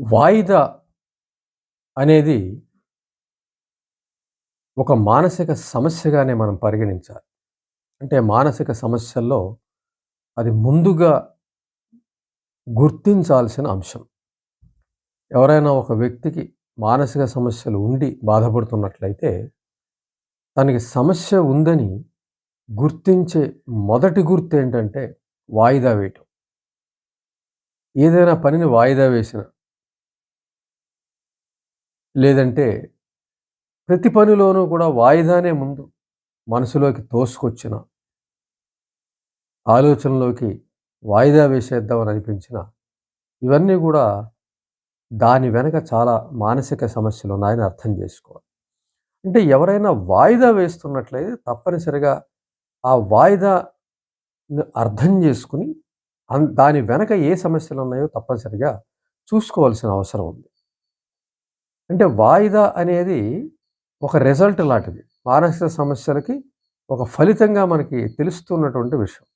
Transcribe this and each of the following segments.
వాయిదా అనేది ఒక మానసిక సమస్యగానే మనం పరిగణించాలి. అంటే మానసిక సమస్యల్లో అది ముందుగా గుర్తించాల్సిన అంశం. ఎవరైనా ఒక వ్యక్తికి మానసిక సమస్యలు ఉండి బాధపడుతున్నట్లయితే, తనకి సమస్య ఉందని గుర్తించే మొదటి గుర్తు ఏంటంటే వాయిదా వేయటం. ఏదైనా పనిని వాయిదా వేసిన లేదంటే ప్రతి పనిలోనూ కూడా వాయిదానే ముందు మనసులోకి తోసుకొచ్చిన ఆలోచనలోకి వాయిదా వేసేద్దామని అనిపించిన ఇవన్నీ కూడా దాని వెనక చాలా మానసిక సమస్యలు ఉన్నాయని అర్థం చేసుకోవాలి. అంటే ఎవరైనా వాయిదా వేస్తున్నట్లయితే తప్పనిసరిగా ఆ వాయిదా అర్థం చేసుకుని దాని వెనక ఏ సమస్యలు ఉన్నాయో తప్పనిసరిగా చూసుకోవాల్సిన అవసరం ఉంది. అంటే వాయిదా అనేది ఒక రిజల్ట్ లాంటిది. మానసిక సమస్యలకి ఒక ఫలితంగా మనకి తెలుస్తున్నటువంటి విషయం.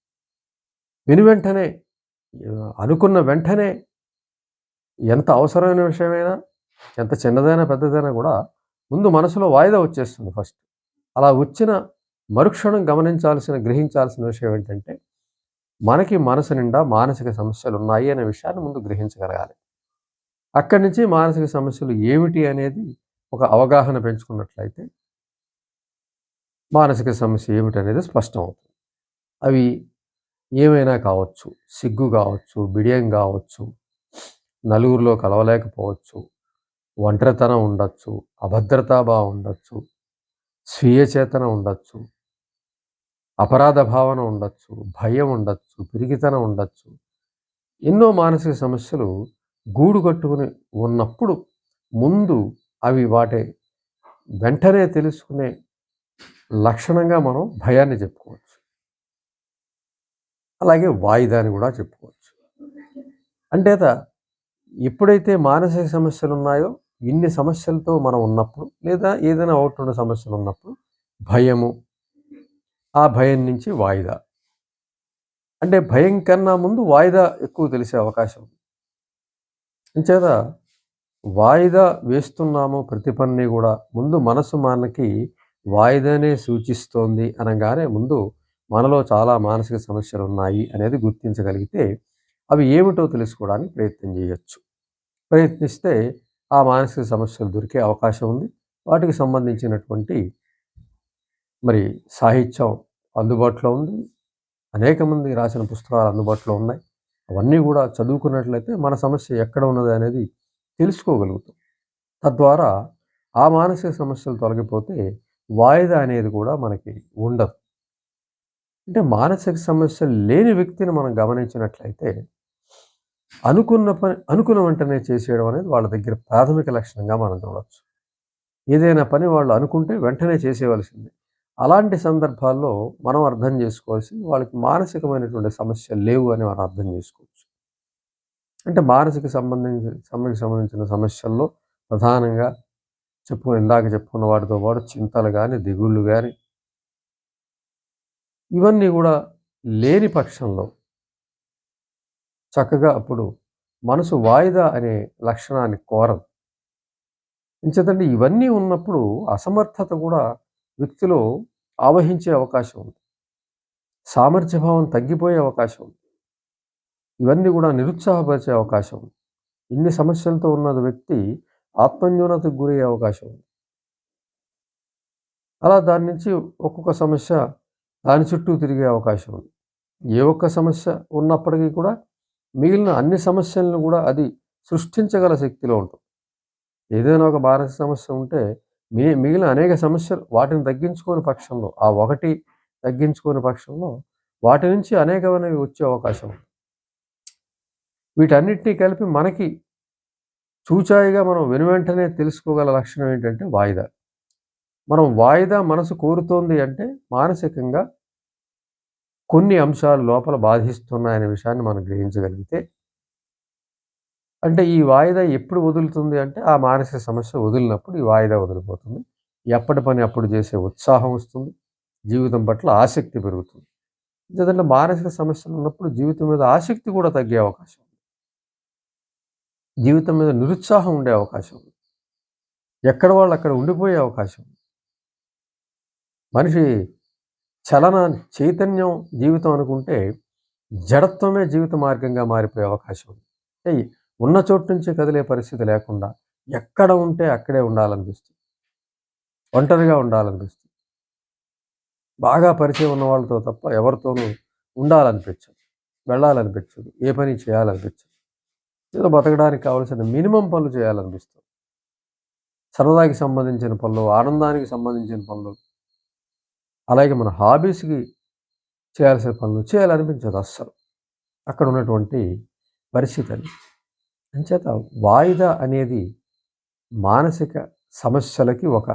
విని వెంటనే అనుకున్న వెంటనే ఎంత అవసరమైన విషయమైనా ఎంత చిన్నదైనా పెద్దదైనా కూడా ముందు మనసులో వాయిదా వచ్చేస్తుంది ఫస్ట్. అలా వచ్చిన మరుక్షణం గమనించాల్సిన గ్రహించాల్సిన విషయం ఏంటంటే మనకి మనసు నిండా మానసిక సమస్యలు ఉన్నాయి అనే విషయాన్ని ముందు గ్రహించగలగాలి. అక్కడి నుంచి మానసిక సమస్యలు ఏమిటి అనేది ఒక అవగాహన పెంచుకున్నట్లయితే మానసిక సమస్య ఏమిటి అనేది స్పష్టం అవుతుంది. అవి ఏమైనా కావచ్చు సిగ్గు కావచ్చు బిడియం కావచ్చు నలుగురిలో కలవలేకపోవచ్చు ఒంటరితనం ఉండొచ్చు అభద్రతాభావం ఉండొచ్చు స్వీయ చేతన ఉండొచ్చు అపరాధ భావన ఉండొచ్చు భయం ఉండొచ్చు పిరిగితనం ఉండొచ్చు ఎన్నో మానసిక సమస్యలు గూడు కట్టుకుని ఉన్నప్పుడు ముందు అవి వాటి వెంటనే తెలుసుకునే లక్షణంగా మనం భయాన్ని చెప్పుకోవచ్చు. అలాగే వాయిదాని కూడా చెప్పుకోవచ్చు. అంటేత ఎప్పుడైతే మానసిక సమస్యలు ఉన్నాయో ఇన్ని సమస్యలతో మనం ఉన్నప్పుడు లేదా ఏదైనా ఒకటి రెండు సమస్యలు ఉన్నప్పుడు భయము ఆ భయం నుంచి వాయిదా. అంటే భయం కన్నా ముందు వాయిదా ఎక్కువ తెలిసే అవకాశం ఉంది. అంచేత వాయిదా వేస్తున్నాము ప్రతి పని కూడా ముందు మనసు మనకి వాయిదానే సూచిస్తోంది అనగానే ముందు మనలో చాలా మానసిక సమస్యలు ఉన్నాయి అనేది గుర్తించగలిగితే అవి ఏమిటో తెలుసుకోవడానికి ప్రయత్నం చేయొచ్చు. ప్రయత్నిస్తే ఆ మానసిక సమస్యలు దొరికే అవకాశం ఉంది. వాటికి సంబంధించినటువంటి మరి సాహిత్యం అందుబాటులో ఉంది. అనేక మంది రాసిన పుస్తకాలు అందుబాటులో ఉన్నాయి. అవన్నీ కూడా చదువుకున్నట్లయితే మన సమస్య ఎక్కడ ఉన్నది అనేది తెలుసుకోగలుగుతాం. తద్వారా ఆ మానసిక సమస్యలు తొలగిపోతే వాయిదా అనేది కూడా మనకి ఉండదు. అంటే మానసిక సమస్యలు లేని వ్యక్తిని మనం గమనించినట్లయితే అనుకున్న పని అనుకున్న వెంటనే చేసేయడం అనేది వాళ్ళ దగ్గర ప్రాథమిక లక్షణంగా మనం చూడవచ్చు ఏదైనా పని వాళ్ళు అనుకుంటే వెంటనే చేసేవలసిందే అలాంటి సందర్భాల్లో మనం అర్థం చేసుకోవాల్సింది వాళ్ళకి మానసికమైనటువంటి సమస్యలు లేవు అని మనం అర్థం చేసుకోవచ్చు. అంటే మానసిక సంబంధించి సమ్మెకి సంబంధించిన సమస్యల్లో ప్రధానంగా చెప్పు ఇందాక చెప్పుకున్న వాటితో పాటు చింతలు కానీ దిగుళ్ళు కానీ ఇవన్నీ కూడా లేని పక్షంలో చక్కగా అప్పుడు మనసు వాయిదా అనే లక్షణాన్ని కోరదు ఇంచేతంటే ఇవన్నీ ఉన్నప్పుడు అసమర్థత కూడా వ్యక్తిలో ఆవహించే అవకాశం ఉంది. సామర్థ్యభావం తగ్గిపోయే అవకాశం ఉంది. ఇవన్నీ కూడా నిరుత్సాహపరిచే అవకాశం ఉంది. ఇన్ని సమస్యలతో ఉన్న వ్యక్తి ఆత్మన్యూనతకు గురయ్యే అవకాశం ఉంది. అలా దాని నుంచి ఒక్కొక్క సమస్య దాని చుట్టూ తిరిగే అవకాశం ఉంది. ఏ ఒక్క సమస్య ఉన్నప్పటికీ కూడా మిగిలిన అన్ని సమస్యలను కూడా అది సృష్టించగల శక్తిలో ఉంటుంది. ఏదైనా ఒక మానసిక సమస్య ఉంటే మీ మిగిలిన అనేక సమస్యలు వాటిని తగ్గించుకోని పక్షంలో ఆ ఒకటి తగ్గించుకోని పక్షంలో వాటి నుంచి అనేకమైనవి వచ్చే అవకాశం ఉంది. వీటన్నిటినీ కలిపి మనకి చూచాయిగా మనం వెను వెంటనే తెలుసుకోగల లక్షణం ఏంటంటే వాయిదా. మనం వాయిదా మనసు కోరుతోంది అంటే మానసికంగా కొన్ని అంశాలు లోపల బాధిస్తున్నాయనే విషయాన్ని మనం గ్రహించగలిగితే అంటే ఈ వాయిదా ఎప్పుడు వదులుతుంది అంటే ఆ మానసిక సమస్య వదిలినప్పుడు ఈ వాయిదా వదిలిపోతుంది. ఎప్పటి పని అప్పుడు చేసే ఉత్సాహం వస్తుంది. జీవితం పట్ల ఆసక్తి పెరుగుతుంది. ఎందుకంటే మానసిక సమస్యలు ఉన్నప్పుడు జీవితం మీద ఆసక్తి కూడా తగ్గే అవకాశం ఉంది. జీవితం మీద నిరుత్సాహం ఉండే అవకాశం ఉంది. ఎక్కడ వాళ్ళు అక్కడ ఉండిపోయే అవకాశం ఉంది. మనిషి చలన చైతన్యం జీవితం అనుకుంటే జడత్వమే జీవిత మార్గంగా మారిపోయే అవకాశం ఉంది. అంటే ఉన్న చోటు నుంచి కదిలే పరిస్థితి లేకుండా ఎక్కడ ఉంటే అక్కడే ఉండాలనిపిస్తుంది. ఒంటరిగా ఉండాలనిపిస్తుంది. బాగా పరిచయం ఉన్న వాళ్ళతో తప్ప ఎవరితోనూ ఉండాలనిపించదు వెళ్ళాలనిపించదు ఏ పని చేయాలనిపించదు. ఏదో బతకడానికి కావాల్సిన మినిమం పనులు చేయాలనిపిస్తుంది. సరదాకి సంబంధించిన పనులు ఆనందానికి సంబంధించిన పనులు అలాగే మన హాబీస్కి చేయాల్సిన పనులు చేయాలనిపించదు అస్సలు. అక్కడ ఉన్నటువంటి పరిస్థితి అని అంచేత వాయిదా అనేది మానసిక సమస్యలకి ఒక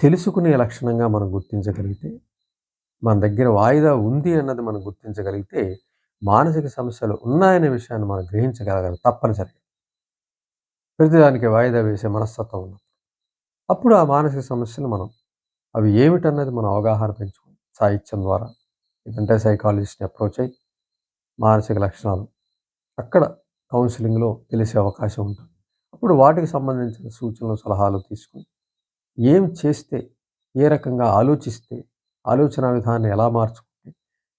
తెలుసుకునే లక్షణంగా మనం గుర్తించగలిగితే మన దగ్గర వాయిదా ఉంది అన్నది మనం గుర్తించగలిగితే మానసిక సమస్యలు ఉన్నాయనే విషయాన్ని మనం గ్రహించగలగాలి తప్పనిసరిగా. ప్రతిదానికి వాయిదా వేసే మనస్తత్వం ఉన్నప్పుడు. అప్పుడు ఆ మానసిక సమస్యలు మనం అవి ఏమిటన్నది మనం అవగాహన పెంచుకోవాలి. సాహిత్యం ద్వారా ఇదంటే సైకాలజిస్ట్ని అప్రోచ్ అయ్యి మానసిక లక్షణాలు అక్కడ కౌన్సిలింగ్లో తెలిసే అవకాశం ఉంటుంది. అప్పుడు వాటికి సంబంధించిన సూచనలు సలహాలు తీసుకుని ఏం చేస్తే ఏ రకంగా ఆలోచిస్తే ఆలోచన విధానాన్ని ఎలా మార్చుకుంటే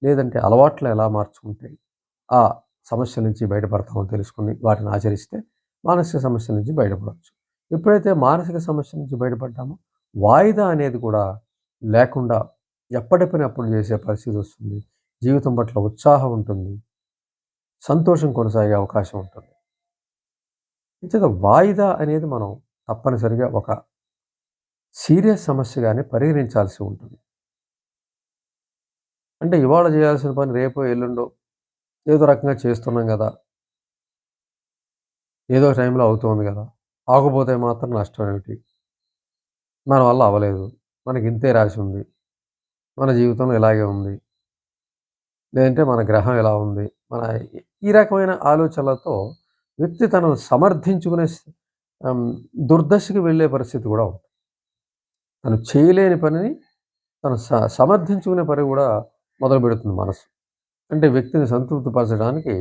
లేదంటే అలవాట్లు ఎలా మార్చుకుంటే ఆ సమస్య నుంచి బయటపడతామో తెలుసుకుని వాటిని ఆచరిస్తే మానసిక సమస్య నుంచి బయటపడవచ్చు. ఎప్పుడైతే మానసిక సమస్య నుంచి బయటపడ్డామో వాయిదా అనేది కూడా లేకుండా ఎప్పటి పని అప్పుడు చేసే పరిస్థితి వస్తుంది. జీవితం పట్ల ఉత్సాహం ఉంటుంది. సంతోషం కొనసాగే అవకాశం ఉంటుంది. అంచేత వాయిదా అనేది మనం తప్పనిసరిగా ఒక సీరియస్ సమస్యగానే పరిగణించాల్సి ఉంటుంది. అంటే ఇవాళ చేయాల్సిన పని రేపో ఎల్లుండో ఏదో రకంగా చేస్తున్నాం కదా. ఏదో టైంలో అవుతుంది కదా. ఆకపోతే మాత్రం నష్టం ఏమిటి? మన వల్ల అవ్వలేదు. మనకి ఇంతే రాసి ఉంది. మన జీవితం ఇలాగే ఉంది. లేదంటే మన గ్రహం ఎలా ఉంది. మన ఈ రకమైన ఆలోచనలతో వ్యక్తి తనను సమర్థించుకునే దుర్దశకి వెళ్ళే పరిస్థితి కూడా ఉంది. తను చేయలేని పనిని తను స సమర్థించుకునే పని కూడా మొదలు పెడుతుంది మనసు. అంటే వ్యక్తిని సంతృప్తిపరచడానికి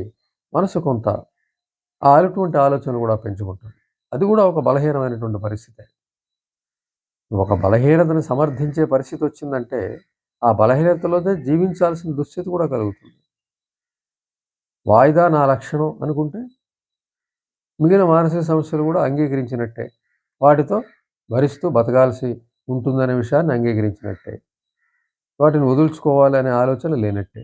మనసు కొంత ఆ అటువంటి కూడా పెంచుకుంటుంది. అది కూడా ఒక బలహీనమైనటువంటి పరిస్థితి. ఒక బలహీనతను సమర్థించే పరిస్థితి వచ్చిందంటే ఆ బలహీనతలోనే జీవించాల్సిన దుస్థితి కూడా కలుగుతుంది. వాయిదా నా లక్షణం అనుకుంటే మిగిలిన మానసిక సమస్యలు కూడా అంగీకరించినట్టే. వాటితో భరిస్తూ బతకాల్సి ఉంటుందనే విషయాన్ని అంగీకరించినట్టే. వాటిని వదులుచుకోవాలనే ఆలోచన లేనట్టే.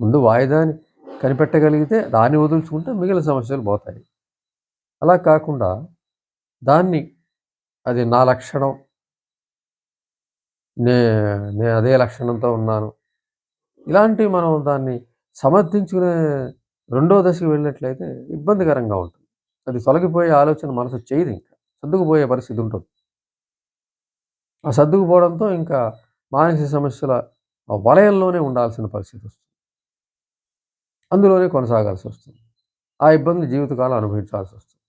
ముందు వాయిదాని కనిపెట్టగలిగితే దాన్ని వదులుచుకుంటే మిగిలిన సమస్యలు పోతాయి. అలా కాకుండా దాన్ని అది నా లక్షణం నే నేను అదే లక్షణంతో ఉన్నాను. ఇలాంటివి మనం దాన్ని సమర్థించుకునే రెండో దశకు వెళ్ళినట్లయితే ఇబ్బందికరంగా ఉంటుంది. అది తొలగిపోయే ఆలోచన మనసు చేయదు ఇంకా. సర్దుకుపోయే పరిస్థితి ఉంటుంది. ఆ సర్దుకుపోవడంతో ఇంకా మానసిక సమస్యల వలయంలోనే ఉండాల్సిన పరిస్థితి వస్తుంది. అందులోనే కొనసాగాల్సి వస్తుంది. ఆ ఇబ్బందులు జీవితకాలం అనుభవించాల్సి వస్తుంది.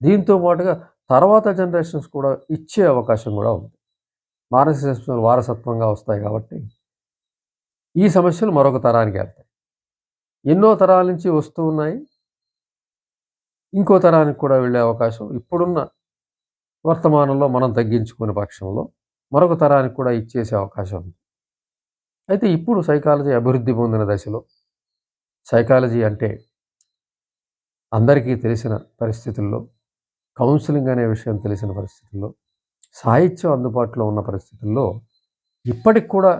దీంతో పాటుగా తర్వాత జనరేషన్స్ కూడా ఇచ్చే అవకాశం కూడా ఉంది. మానసిక సమస్యలు వారసత్వంగా వస్తాయి కాబట్టి ఈ సమస్యలు మరొక తరానికి వెళ్తాయి. ఎన్నో తరాల నుంచి వస్తూ ఉన్నాయి. ఇంకో తరానికి కూడా వెళ్ళే అవకాశం ఇప్పుడున్న వర్తమానంలో మనం తగ్గించుకునే పక్షంలో మరొక తరానికి కూడా ఇచ్చేసే అవకాశం ఉంది. అయితే ఇప్పుడు సైకాలజీ అభివృద్ధి పొందిన దశలో సైకాలజీ అంటే అందరికీ తెలిసిన పరిస్థితుల్లో కౌన్సిలింగ్ అనే విషయం తెలిసిన పరిస్థితుల్లో సాహిత్యం అందుబాటులో ఉన్న పరిస్థితుల్లో ఇప్పటికి కూడా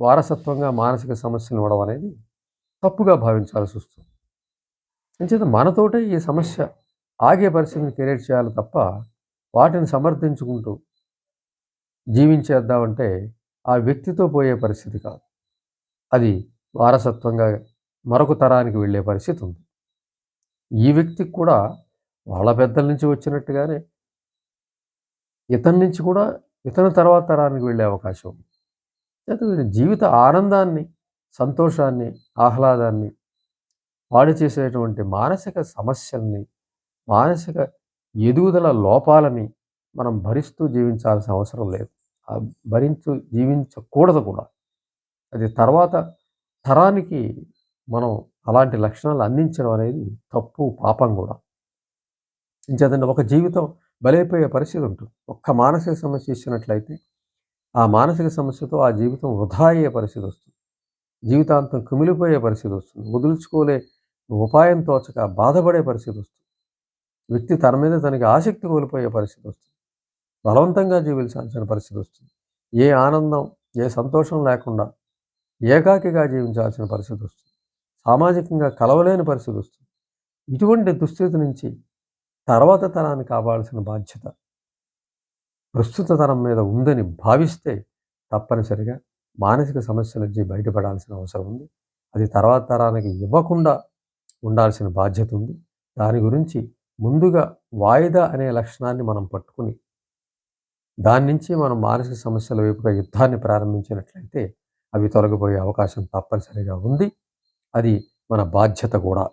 వారసత్వంగా మానసిక సమస్యలు ఇవ్వడం అనేది తప్పుగా భావించాల్సి వస్తుంది. అంచేత మనతోటే ఈ సమస్య ఆగే పరిస్థితిని క్రియేట్ చేయాలి తప్ప వాటిని సమర్థించుకుంటూ జీవించేద్దామంటే ఆ వ్యక్తితో పోయే పరిస్థితి కాదు. అది వారసత్వంగా మరొక తరానికి వెళ్ళే పరిస్థితి ఉంది. ఈ వ్యక్తికి కూడా వాళ్ళ పెద్దల నుంచి వచ్చినట్టుగానే ఇతని నుంచి కూడా ఇతని తర్వాత తరానికి వెళ్ళే అవకాశం ఉంది. జీవిత ఆనందాన్ని సంతోషాన్ని ఆహ్లాదాన్ని పాడు చేసేటువంటి మానసిక సమస్యల్ని మానసిక ఎదుగుదల లోపాలని మనం భరిస్తూ జీవించాల్సిన అవసరం లేదు. భరించు జీవించకూడదు కూడా. అది తర్వాత తరానికి మనం అలాంటి లక్షణాలు అందించడం అనేది తప్పు పాపం కూడా. ఇంచేతంటే ఒక జీవితం బలైపోయే పరిస్థితి ఉంటుంది. ఒక్క మానసిక సమస్య ఇచ్చినట్లయితే ఆ మానసిక సమస్యతో ఆ జీవితం వృధా అయ్యే పరిస్థితి వస్తుంది. జీవితాంతం కుమిలిపోయే పరిస్థితి వస్తుంది. వదులుచుకోలే ఉపాయం తోచక బాధపడే పరిస్థితి వస్తుంది. వ్యక్తి తన మీద తనకి ఆసక్తి కోల్పోయే పరిస్థితి వస్తుంది. బలవంతంగా జీవించాల్సిన పరిస్థితి వస్తుంది. ఏ ఆనందం ఏ సంతోషం లేకుండా ఏకాకిగా జీవించాల్సిన పరిస్థితి వస్తుంది. సామాజికంగా కలవలేని పరిస్థితి వస్తుంది. ఇటువంటి దుస్థితి నుంచి తర్వాత తరాన్ని కావాల్సిన బాధ్యత ప్రస్తుత తరం మీద ఉందని భావిస్తే తప్పనిసరిగా మానసిక సమస్యల నుంచి బయటపడాల్సిన అవసరం ఉంది. అది తర్వాత తరానికి ఇవ్వకుండా ఉండాల్సిన బాధ్యత ఉంది. దాని గురించి ముందుగా వాయిదా అనే లక్షణాన్ని మనం పట్టుకుని దాని నుంచి మనం మానసిక సమస్యల వైపుగా యుద్ధాన్ని ప్రారంభించినట్లయితే అవి తొలగిపోయే అవకాశం తప్పనిసరిగా ఉంది. అది మన బాధ్యత కూడా.